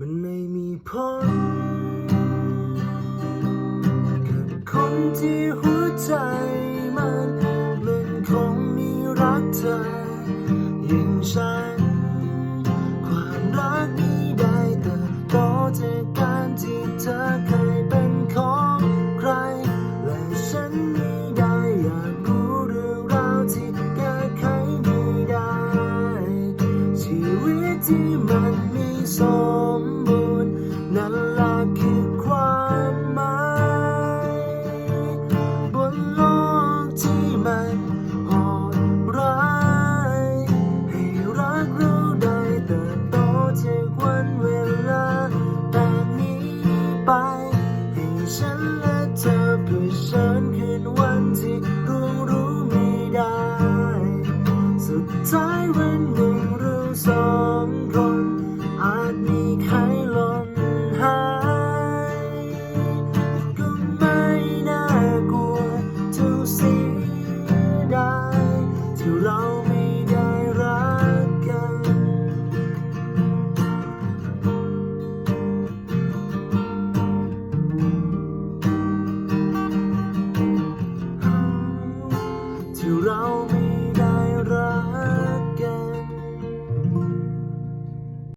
มันไม่มีผลกับคนที่หัวใจมัน มันคงมีรักเธออย่างฉัน ความรักนี้ได้แต่ต่อจากการที่เธอเคยเป็นของใคร และฉันไม่ได้อยากรู้เรื่องราวที่แก้ไขไม่ได้ ชีวิตที่มันมี สมบูรณ์นั้นละคือความหมายบนโลกที่มันโหดร้ายให้รักเราได้แต่โตจากวันเวลาแต่นี้ไป ให้ฉันและเธอเพื่อฉันคืนวันที่รู้รู้ไม่ได้ สุดท้ายวันหนึ่ง เรา